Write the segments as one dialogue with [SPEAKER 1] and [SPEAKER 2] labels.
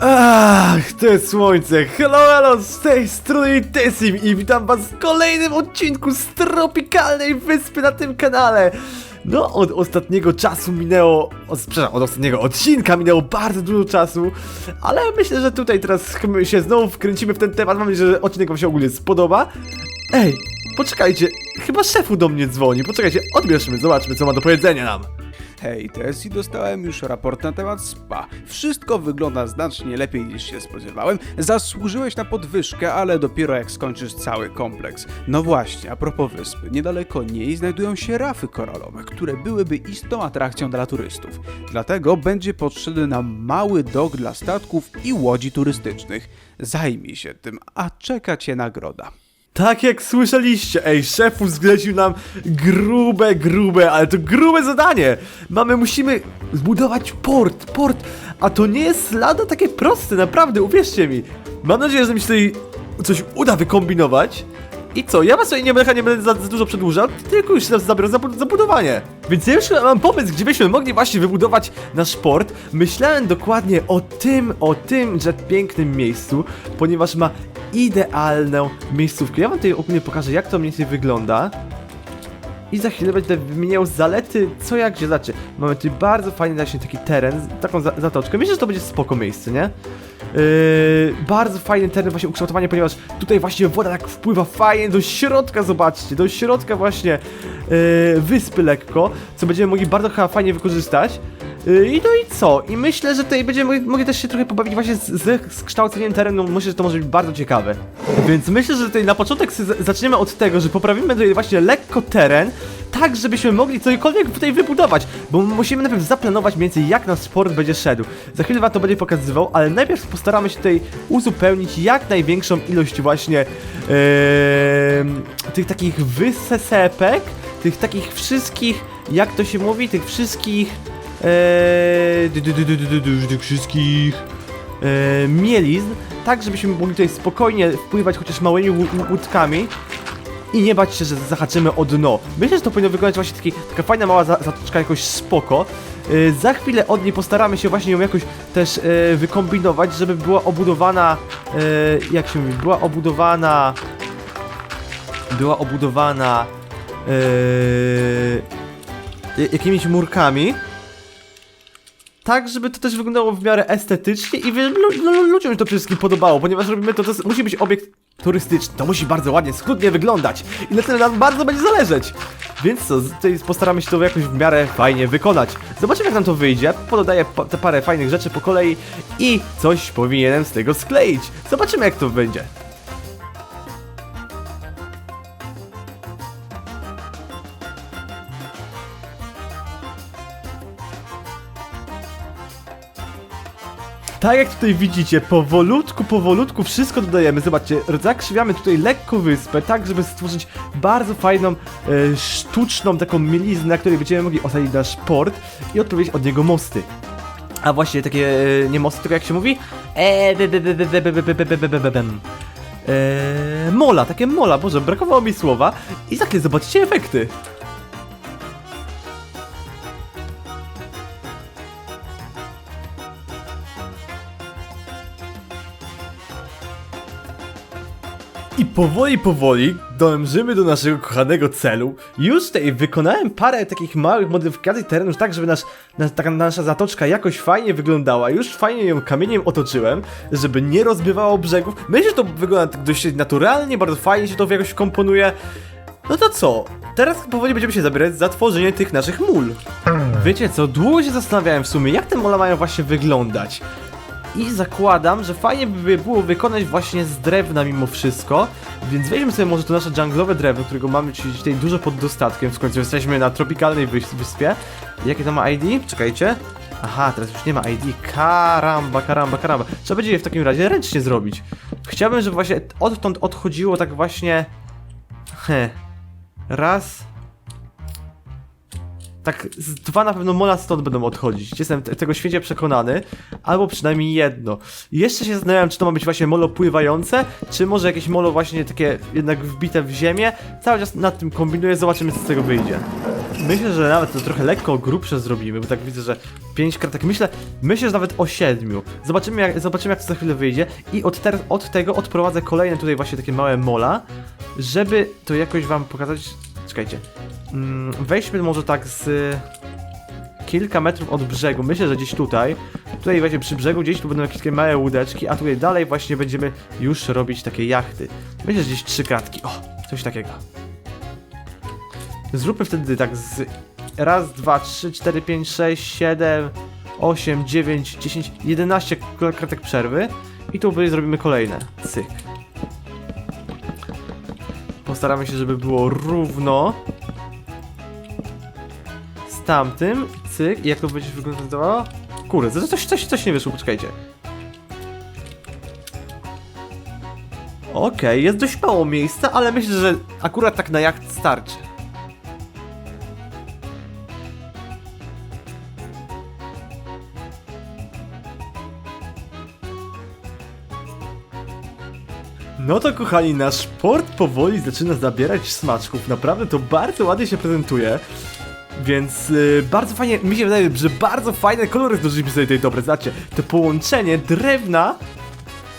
[SPEAKER 1] Ach, to jest słońce. Hello, hello, z tej strony Tessim i witam was w kolejnym odcinku z tropikalnej wyspy na tym kanale. No, od ostatniego czasu minęło, od, przepraszam, od ostatniego odcinka minęło bardzo dużo czasu, ale myślę, że tutaj teraz się znowu wkręcimy w ten temat. Mam nadzieję, że odcinek wam się ogólnie spodoba. Ej, poczekajcie, chyba szefu do mnie dzwoni. Poczekajcie, odbierzmy, zobaczmy, co ma do powiedzenia nam.
[SPEAKER 2] Hej, Tessie, dostałem już raport na temat spa. Wszystko wygląda znacznie lepiej niż się spodziewałem. Zasłużyłeś na podwyżkę, ale dopiero jak skończysz cały kompleks. No właśnie, a propos wyspy, niedaleko niej znajdują się rafy koralowe, które byłyby istną atrakcją dla turystów. Dlatego będzie potrzebny nam mały dok dla statków i łodzi turystycznych. Zajmij się tym, a czeka cię nagroda.
[SPEAKER 1] Tak jak słyszeliście, ej, szefu zlecił nam grube, grube, ale to grube zadanie. Mamy, musimy zbudować port, port, a to nie jest lada takie proste, naprawdę, uwierzcie mi. Mam nadzieję, że mi się tutaj coś uda wykombinować. I co, ja was tutaj nie, będę- nie będę za, za dużo przedłużał, tylko już się zabiorę za, za budowanie. Więc ja już mam pomysł, gdzie byśmy mogli właśnie wybudować nasz port. Myślałem dokładnie o tym, o tym, że pięknym miejscu, ponieważ ma idealną miejscówkę. Ja wam tutaj ogólnie pokażę, jak to mniej więcej wygląda. I za chwilę będę wymieniał zalety, co jak gdzie. Znaczy, mamy tutaj bardzo fajny właśnie taki teren, taką za zatoczkę. Myślę, że to będzie spoko miejsce, nie? Yy, bardzo fajny teren właśnie ukształtowanie, ponieważ tutaj właśnie woda tak wpływa fajnie do środka, zobaczcie, do środka właśnie yy, wyspy lekko, co będziemy mogli bardzo fajnie wykorzystać. Yy, I no i co? I myślę, że tutaj będziemy mogli, też się trochę pobawić właśnie z, z, z kształceniem terenu, myślę, że to może być bardzo ciekawe. Więc myślę, że tutaj na początek zaczniemy od tego, że poprawimy tutaj właśnie lekko teren, tak żebyśmy mogli cokolwiek tutaj wybudować, bo musimy najpierw zaplanować mniej więcej jak nasz sport będzie szedł. Za chwilę wam to będzie pokazywał, ale najpierw postaramy się tutaj uzupełnić jak największą ilość właśnie em, tych takich wysesepek, tych takich wszystkich, jak to się mówi, tych wszystkich Eee, wszystkich mielizn, tak żebyśmy mogli tutaj spokojnie wpływać chociaż małymi łódkami i nie bać się, że zahaczymy o dno. Myślę, że to powinno wyglądać właśnie taki, taka fajna mała za- zatoczka jakoś spoko. E, za chwilę od niej postaramy się właśnie ją jakoś też e, wykombinować, żeby była obudowana, e, jak się mówi, była obudowana, była obudowana e, jakimiś murkami. Tak, żeby to też wyglądało w miarę estetycznie i lu- ludziom się to przede wszystkim podobało, ponieważ robimy to, to musi być obiekt turystyczny, to musi bardzo ładnie, schludnie wyglądać i na tym nam bardzo będzie zależeć. Więc co, tutaj postaramy się to jakoś w miarę fajnie wykonać. Zobaczymy jak nam to wyjdzie, pododaję te parę fajnych rzeczy po kolei i coś powinienem z tego skleić. Zobaczymy jak to będzie. Tak jak tutaj widzicie, powolutku, powolutku wszystko dodajemy. Zobaczcie, zakrzywiamy tutaj lekko wyspę, tak żeby stworzyć bardzo fajną, e, sztuczną taką mieliznę, na której będziemy mogli osadzić nasz port i odprowadzić od niego mosty. A właśnie takie, e, nie mosty, tylko jak się mówi? Eee, mola, takie mola, boże, brakowało mi słowa. I takie, zobaczcie efekty. Powoli, powoli dążymy do naszego kochanego celu. Już tutaj wykonałem parę takich małych modyfikacji terenu, tak żeby nasz, na, taka nasza zatoczka jakoś fajnie wyglądała. Już fajnie ją kamieniem otoczyłem, żeby nie rozbywało brzegów. Myślę, że to wygląda tak dość naturalnie, bardzo fajnie się to jakoś komponuje. No to co? Teraz powoli będziemy się zabierać za tworzenie tych naszych mól. Wiecie co, długo się zastanawiałem w sumie, jak te mola mają właśnie wyglądać. I zakładam, że fajnie by było wykonać właśnie z drewna mimo wszystko, więc weźmy sobie może to nasze junglowe drewno, którego mamy tutaj dużo pod dostatkiem, w końcu jesteśmy na tropikalnej wys- wyspie. Jakie to ma ID? Czekajcie. Aha, teraz już nie ma ID. Karamba, karamba, karamba. Trzeba będzie je w takim razie ręcznie zrobić. Chciałbym, żeby właśnie odtąd odchodziło tak właśnie... Heh. Raz, tak, z dwa na pewno mola stąd będą odchodzić. Jestem te- tego święcie przekonany. Albo przynajmniej jedno. I Jeszcze się zastanawiam, czy to ma być właśnie molo pływające, czy może jakieś molo właśnie takie jednak wbite w ziemię. Cały czas nad tym kombinuję, zobaczymy co z tego wyjdzie. Myślę, że nawet to trochę lekko grubsze zrobimy, bo tak widzę, że 5 kratek. Myślę, myślę, że nawet o 7. Zobaczymy jak, zobaczymy, jak to za chwilę wyjdzie. I od, teraz, od tego odprowadzę kolejne tutaj właśnie takie małe mola, żeby to jakoś wam pokazać. Czekajcie. Mm, weźmy może tak z kilka metrów od brzegu. Myślę, że gdzieś tutaj. Tutaj właśnie przy brzegu gdzieś tu będą jakieś takie małe łódeczki, a tutaj dalej właśnie będziemy już robić takie jachty. Myślę, że gdzieś trzy kratki. O, coś takiego. Zróbmy wtedy tak z raz, dwa, trzy, cztery, pięć, sześć, siedem, osiem, dziewięć, dziesięć, jedenaście kratek przerwy i tu zrobimy kolejne. Cyk. Postaramy się, żeby było równo z tamtym. Cyk. I jak to będzie wyglądało? Kurde, to coś, coś, coś nie wyszło, poczekajcie. Okej, jest dość mało miejsca, ale myślę, że akurat tak na jacht starczy. No to kochani, nasz port powoli zaczyna zabierać smaczków. Naprawdę to bardzo ładnie się prezentuje. Więc y, bardzo fajnie, mi się wydaje, że bardzo fajne kolory zdążyliśmy sobie tutaj dobre. Zobaczcie, to połączenie drewna,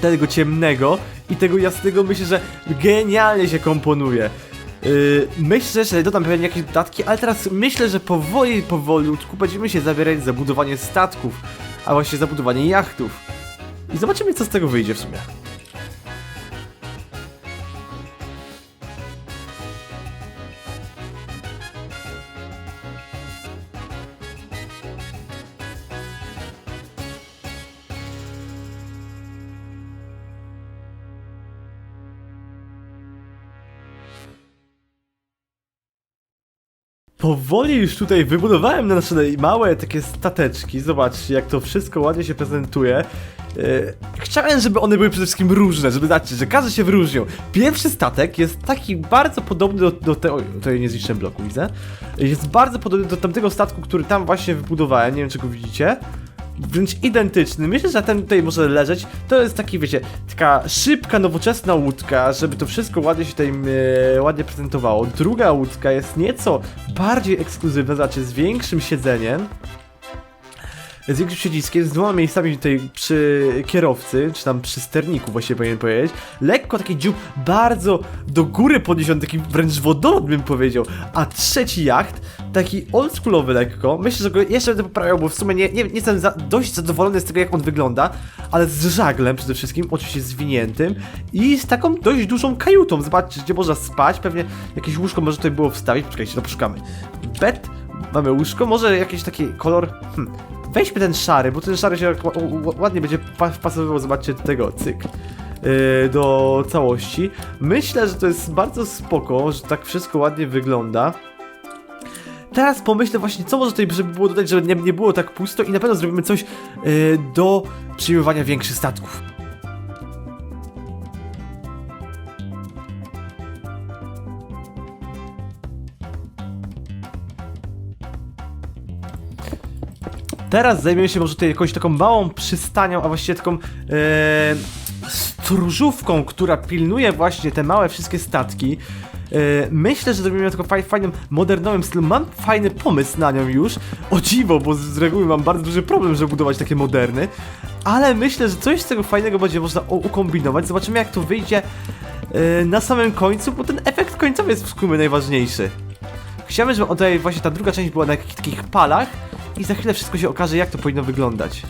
[SPEAKER 1] tego ciemnego i tego jasnego myślę, że genialnie się komponuje. Yy, myślę, że dodam pewnie jakieś dodatki, ale teraz myślę, że powoli, powolutku będziemy się zabierać za budowanie statków, a właśnie za budowanie jachtów. I zobaczymy, co z tego wyjdzie w sumie. Powoli już tutaj wybudowałem nasze małe takie stateczki. Zobaczcie, jak to wszystko ładnie się prezentuje. Yy, chciałem, żeby one były przede wszystkim różne, żeby zobaczyć, że każdy się wyróżnią. Pierwszy statek jest taki bardzo podobny do, do tego. Tutaj nie zniszczę bloku, widzę. Jest bardzo podobny do tamtego statku, który tam właśnie wybudowałem. Nie wiem, czy go widzicie wręcz identyczny. Myślę, że ten tutaj może leżeć. To jest taki, wiecie, taka szybka, nowoczesna łódka, żeby to wszystko ładnie się tutaj e, ładnie prezentowało. Druga łódka jest nieco bardziej ekskluzywna, znaczy z większym siedzeniem. Z większym siedziskiem, z dwoma miejscami tutaj przy kierowcy, czy tam przy sterniku właściwie powinien powiedzieć. Lekko taki dziób bardzo do góry podniesiony, taki wręcz wodolot bym powiedział. A trzeci jacht, taki oldschoolowy lekko. Myślę, że go jeszcze będę poprawiał, bo w sumie nie, nie, nie jestem za, dość zadowolony z tego, jak on wygląda, ale z żaglem przede wszystkim, oczywiście zwiniętym i z taką dość dużą kajutą. Zobaczcie, gdzie można spać, pewnie jakieś łóżko może tutaj było wstawić. Poczekajcie, to poszukamy. Bed, mamy łóżko, może jakiś taki kolor... Hmm. Weźmy ten szary, bo ten szary się ła- ła- ładnie będzie pa- wpasowywał, zobaczcie, do tego, cyk. Yy, do całości. Myślę, że to jest bardzo spoko, że tak wszystko ładnie wygląda. Teraz pomyślę właśnie, co może tutaj żeby było dodać, żeby nie, nie było tak pusto i na pewno zrobimy coś yy, do przyjmowania większych statków. Teraz zajmiemy się może tutaj jakąś taką małą przystanią, a właściwie taką e, stróżówką, która pilnuje właśnie te małe wszystkie statki. E, myślę, że zrobimy tylko faj, fajnym, modernowym stylu. Mam fajny pomysł na nią już. O dziwo, bo z, reguły mam bardzo duży problem, żeby budować takie moderny. Ale myślę, że coś z tego fajnego będzie można ukombinować. Zobaczymy jak to wyjdzie e, na samym końcu, bo ten efekt końcowy jest w sumie najważniejszy. Chciałbym, żeby tutaj właśnie ta druga część była na jakichś takich palach i za chwilę wszystko się okaże, jak to powinno wyglądać.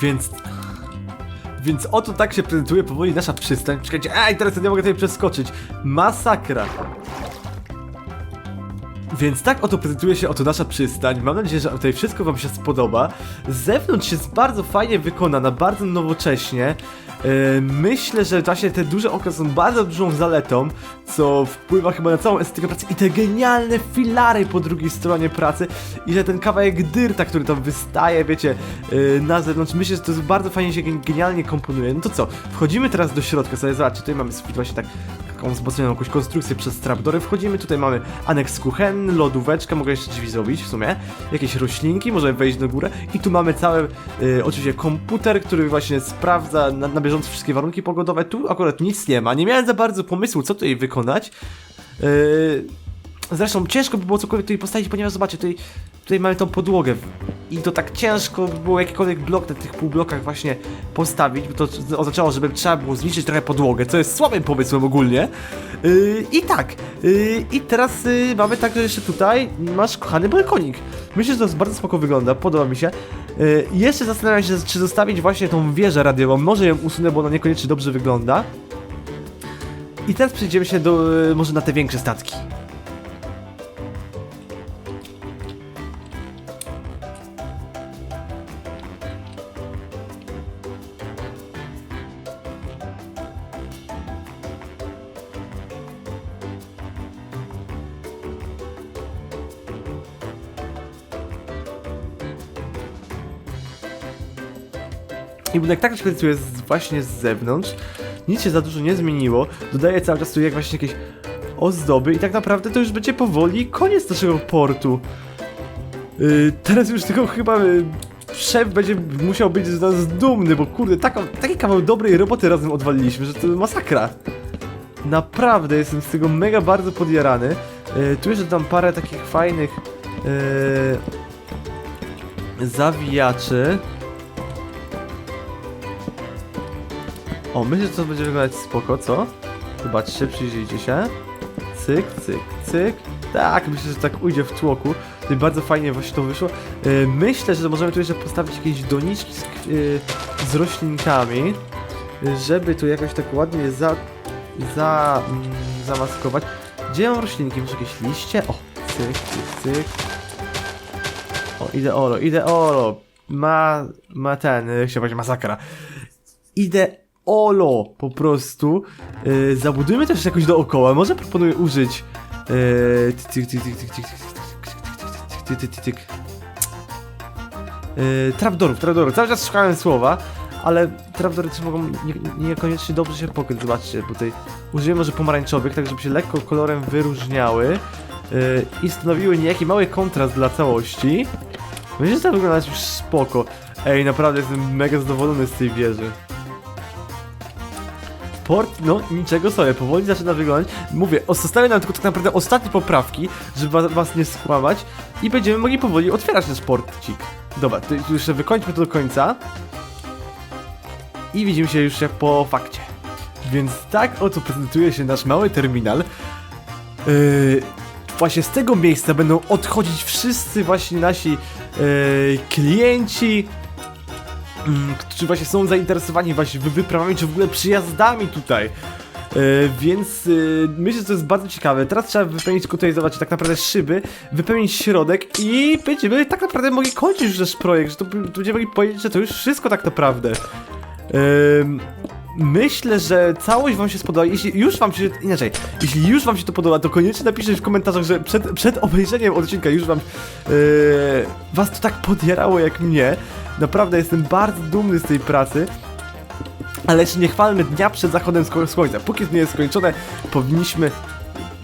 [SPEAKER 1] Więc... Więc oto tak się prezentuje powoli nasza przystań. Czekajcie, ej, teraz ja nie mogę tutaj przeskoczyć. Masakra. Więc tak oto prezentuje się oto nasza przystań. Mam nadzieję, że tutaj wszystko wam się spodoba. Z zewnątrz jest bardzo fajnie wykonana, bardzo nowocześnie. Yy, myślę, że właśnie te duże okna są bardzo dużą zaletą, co wpływa chyba na całą estetykę pracy i te genialne filary po drugiej stronie pracy i że ten kawałek dyrta, który tam wystaje, wiecie, yy, na zewnątrz, myślę, że to bardzo fajnie się gen- genialnie komponuje. No to co, wchodzimy teraz do środka, sobie zobaczcie, tutaj mamy właśnie tak taką wzmocnioną jakąś konstrukcję przez trapdory, wchodzimy, tutaj mamy aneks kuchenny, lodóweczkę, mogę jeszcze drzwi zrobić w sumie, jakieś roślinki, może wejść do góry i tu mamy cały, y, oczywiście komputer, który właśnie sprawdza na, na bieżąco wszystkie warunki pogodowe, tu akurat nic nie ma, nie miałem za bardzo pomysłu, co tutaj wykonać, y, Zresztą ciężko by było cokolwiek tutaj postawić, ponieważ zobaczcie, tutaj, tutaj mamy tą podłogę i to tak ciężko by było jakikolwiek blok na tych półblokach właśnie postawić, bo to oznaczało, żeby trzeba było zniszczyć trochę podłogę, co jest słabym pomysłem ogólnie. Yy, I tak, yy, i teraz yy, mamy także jeszcze tutaj, masz kochany balkonik. Myślę, że to bardzo spoko wygląda, podoba mi się. Yy, jeszcze zastanawiam się, czy zostawić właśnie tą wieżę radiową, może ją usunę, bo ona niekoniecznie dobrze wygląda. I teraz przejdziemy się do, yy, może na te większe statki. Budynek tak prezentuje z, właśnie z zewnątrz. Nic się za dużo nie zmieniło. Dodaję cały czas tu jak właśnie jakieś ozdoby i tak naprawdę to już będzie powoli koniec naszego portu. Yy, teraz już tylko chyba yy, szef będzie musiał być z nas dumny, bo kurde, taką, taki kawał dobrej roboty razem odwaliliśmy, że to masakra. Naprawdę jestem z tego mega bardzo podjarany. Yy, tu jeszcze dam parę takich fajnych yy, zawijaczy. O, myślę, że to będzie wyglądać spoko, co? Zobaczcie, przyjrzyjcie się. Cyk, cyk, cyk. Tak, myślę, że tak ujdzie w tłoku. Tutaj bardzo fajnie właśnie to wyszło. Yy, myślę, że możemy tu jeszcze postawić jakieś doniczki z, yy, z roślinkami, żeby tu jakoś tak ładnie za, za, mm, zamaskować. Gdzie mam roślinki? Może jakieś liście? O, cyk, cyk, cyk. O, ideolo, ideolo. Ma, ma ten, yy, chciałem powiedzieć masakra. Idę olo po prostu. Yy, zabudujmy też jakoś dookoła. Może proponuję użyć. Yy, tyk. Yy, Trapdorów, trapdorów. Cały czas szukałem słowa, ale trapdory też mogą nie, niekoniecznie dobrze się pokryć. Zobaczcie, bo tutaj użyję może pomarańczowych, tak żeby się lekko kolorem wyróżniały yy, i stanowiły niejaki mały kontrast dla całości. Będzie to wyglądać już spoko. Ej, naprawdę jestem mega zadowolony z tej wieży. Port, no niczego sobie, powoli zaczyna wyglądać. Mówię, zostały nam tylko tak naprawdę ostatnie poprawki, żeby was, nie skłamać i będziemy mogli powoli otwierać nasz porcik. Dobra, to jeszcze wykończmy to do końca. I widzimy się już po fakcie. Więc tak oto prezentuje się nasz mały terminal. Yy, właśnie z tego miejsca będą odchodzić wszyscy właśnie nasi yy, klienci, którzy właśnie są zainteresowani właśnie wy- wyprawami, czy w ogóle przyjazdami tutaj. E, więc e, myślę, że to jest bardzo ciekawe. Teraz trzeba wypełnić tylko tutaj, zobaczcie, tak naprawdę szyby, wypełnić środek i będziemy tak naprawdę mogli kończyć już nasz projekt, że to będziemy mogli powiedzieć, że to już wszystko tak naprawdę. Myślę, że całość wam się spodoba. Jeśli już wam się. Inaczej, jeśli już wam się to podoba, to koniecznie napiszcie w komentarzach, że przed, przed obejrzeniem odcinka już wam. e, was to tak podjarało jak mnie. Naprawdę jestem bardzo dumny z tej pracy. Ale jeszcze nie chwalmy dnia przed zachodem słońca. Póki nie jest skończone, powinniśmy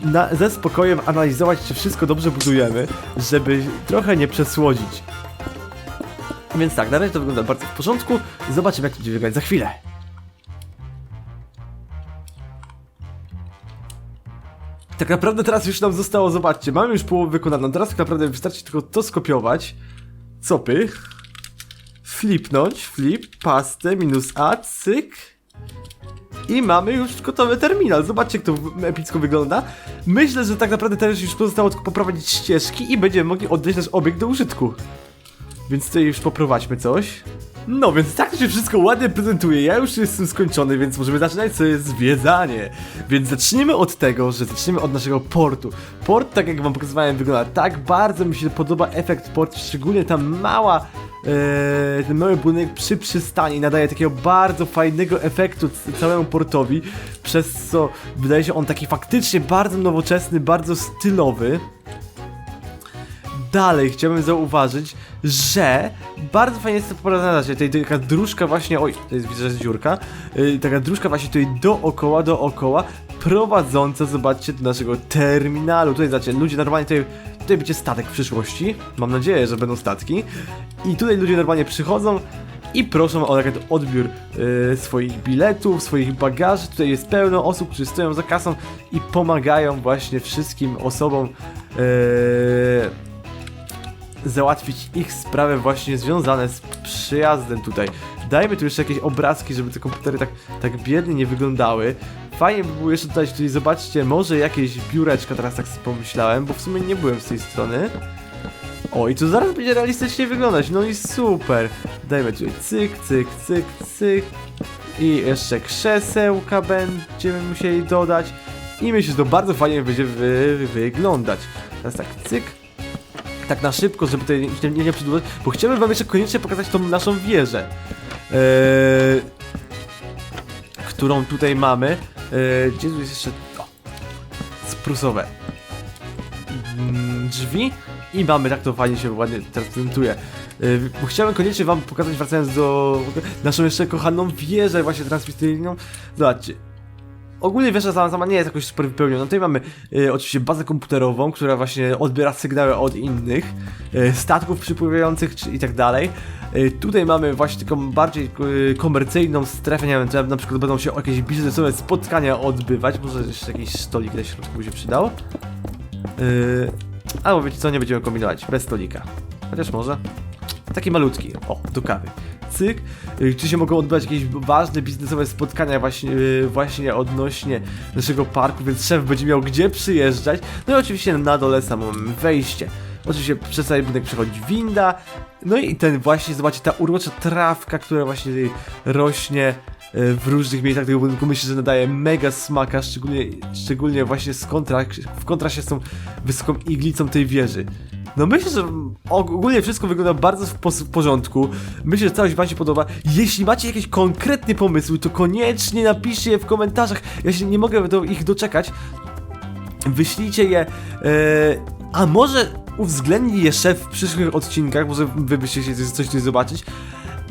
[SPEAKER 1] na, ze spokojem analizować, czy wszystko dobrze budujemy, żeby trochę nie przesłodzić. Więc tak, na razie to wygląda bardzo w porządku. Zobaczymy, jak to będzie wyglądać za chwilę. Tak naprawdę teraz już nam zostało, zobaczcie, mamy już połowę wykonaną. Teraz tak naprawdę wystarczy tylko to skopiować. Copy. Flipnąć, flip, pastę, minus A, cyk. I mamy już gotowy terminal. Zobaczcie, jak to epicko wygląda. Myślę, że tak naprawdę teraz już pozostało tylko poprowadzić ścieżki i będziemy mogli oddać nasz obiekt do użytku. Więc tutaj już poprowadźmy coś. No, więc tak to się wszystko ładnie prezentuje. Ja już jestem skończony, więc możemy zaczynać sobie zwiedzanie. Więc zacznijmy od tego, że zaczniemy od naszego portu. Port, tak jak wam pokazywałem, wygląda tak. Bardzo mi się podoba efekt portu, szczególnie ta mała, e, ten mały budynek przy przystani nadaje takiego bardzo fajnego efektu całemu portowi, przez co wydaje się on taki faktycznie bardzo nowoczesny, bardzo stylowy. Dalej chciałbym zauważyć, że bardzo fajnie jest to poprowadzone, że tutaj taka dróżka właśnie, oj, to jest widzę, że jest dziurka, yy, taka dróżka właśnie tutaj dookoła, dookoła prowadząca, zobaczcie, do naszego terminalu. Tutaj zobaczcie, ludzie normalnie tutaj, tutaj będzie statek w przyszłości. Mam nadzieję, że będą statki. I tutaj ludzie normalnie przychodzą i proszą o odbiór e, swoich biletów, swoich bagaży. Tutaj jest pełno osób, którzy stoją za kasą i pomagają właśnie wszystkim osobom e, załatwić ich sprawy właśnie związane z przyjazdem tutaj. Dajmy tu jeszcze jakieś obrazki, żeby te komputery tak, tak biednie nie wyglądały. Fajnie by było jeszcze dodać tutaj, zobaczcie, może jakieś biureczka, teraz tak sobie pomyślałem, bo w sumie nie byłem z tej strony. O, i to zaraz będzie realistycznie wyglądać, no i super. Dajmy tutaj cyk, cyk, cyk, cyk. I jeszcze krzesełka będziemy musieli dodać. I myślę, że to bardzo fajnie będzie wy, wyglądać. Teraz tak, cyk. Tak na szybko, żeby tutaj nie, nie, nie przedłużać, bo chciałbym wam jeszcze koniecznie pokazać tą naszą wieżę. Eee, którą tutaj mamy. Eee, gdzie tu jest jeszcze... O, sprusowe mm, drzwi i mamy, tak to fajnie się ładnie teraz prezentuje. Yy, chciałem koniecznie wam pokazać, wracając do naszą jeszcze kochaną wieżę właśnie transmisyjną. Zobaczcie. Ogólnie wieża sama, sama nie jest jakoś super wypełniona. Tutaj mamy yy, oczywiście bazę komputerową, która właśnie odbiera sygnały od innych statków przypływających czy, i tak dalej. Yy, tutaj mamy właśnie taką bardziej yy, komercyjną strefę, nie wiem, czy na przykład będą się jakieś biznesowe spotkania odbywać. Może jeszcze jakiś stolik na środku by się przydał. Yy, albo wiecie co, nie będziemy kombinować, bez stolika. Chociaż może. Taki malutki, o, do kawy. Cyk. Czy się mogą odbywać jakieś ważne biznesowe spotkania właśnie, właśnie odnośnie naszego parku, więc szef będzie miał gdzie przyjeżdżać. No i oczywiście na dole samo wejście. Oczywiście przez cały budynek przechodzi winda. No i ten właśnie, zobaczcie, ta urocza trawka, która właśnie rośnie e, w różnych miejscach tego budynku. Myślę, że nadaje mega smaka, szczególnie, szczególnie właśnie z kontra, w kontraście z tą wysoką iglicą tej wieży. No myślę, że ogólnie wszystko wygląda bardzo w, porządku. Myślę, że całość wam się podoba. Jeśli macie jakieś konkretne pomysły, to koniecznie napiszcie je w komentarzach. Ja się nie mogę do ich doczekać. Wyślijcie je. E, a może uwzględni je szef w przyszłych odcinkach, może wy byście chcieli coś- coś tutaj zobaczyć.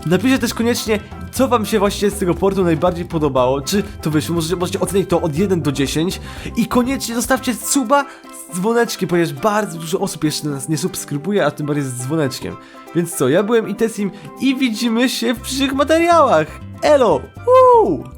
[SPEAKER 1] Napiszcie też koniecznie, co wam się właśnie z tego portu najbardziej podobało. Czy to wyszło, możecie, możecie ocenić to od 1 do 10. I koniecznie zostawcie suba z dzwoneczkiem, ponieważ bardzo dużo osób jeszcze nas nie subskrybuje, a tym bardziej z dzwoneczkiem. Więc co, ja byłem Itesim i widzimy się w przyszłych materiałach. Elo! Woo!